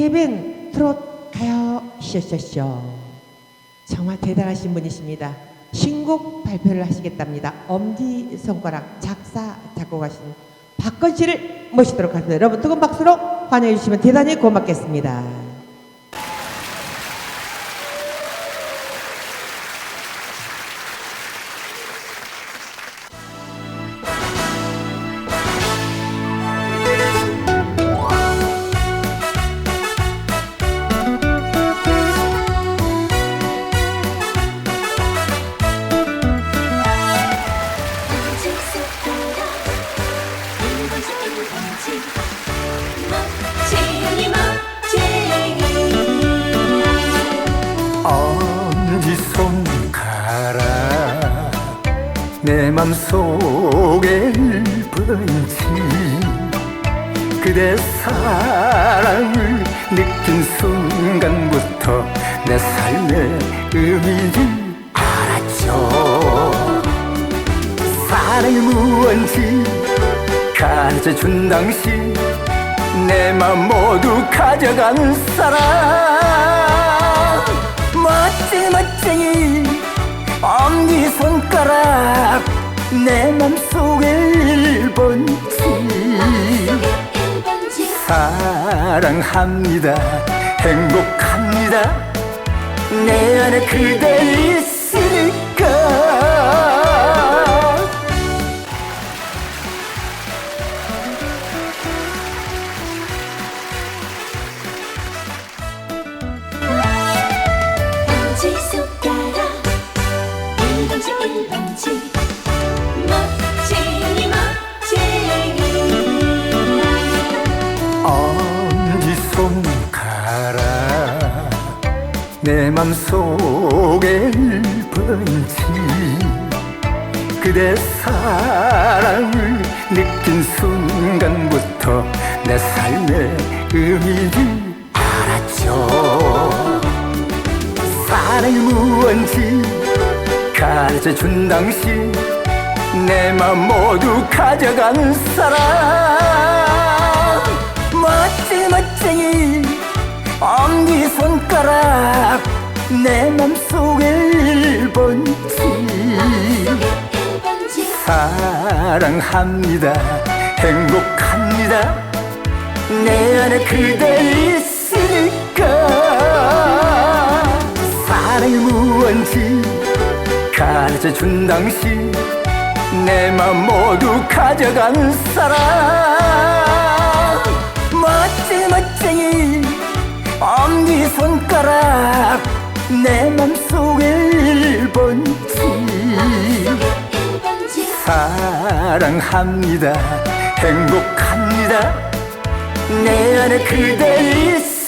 개뱅 트롯 가요 쇼쇼쇼 정말 대단하신 분이십니다. 신곡 발표를 하시겠답니다. 엄지 손가락 작사 작곡하신 박건 씨를 모시도록 하겠습니다. 여러분 뜨거운 박수로 환영해 주시면 대단히 고맙겠습니다. 내 맘속에 번지. 그대 사랑을 느낀 순간부터 내 삶의 의미를 알았죠. 사랑이 무언지 가르쳐준 당시 내 맘 모두 가져간 사람 엄지손가락 내 맘속에 일번지 사랑합니다. 행복합니다. 내 안에 그대 있으니 내 맘속에 번지 그대 사랑을 느낀 순간부터 내 삶의 의미를 알았죠. 사랑이 무언지 가르쳐준 당시 내 맘 모두 가져간 사람 멋쟁이 멋쟁이 1번지 사랑합니다. 행복합니다. 내 안에 그대 있으니까. 사랑이 무언지 가르쳐준 당신. 내 맘 모두 가져간 사랑. 멋쟁이 멋쟁이 엄지 손가락. 내 맘속에 일번지 사랑합니다. 행복합니다. 내 안에 그대 있으니까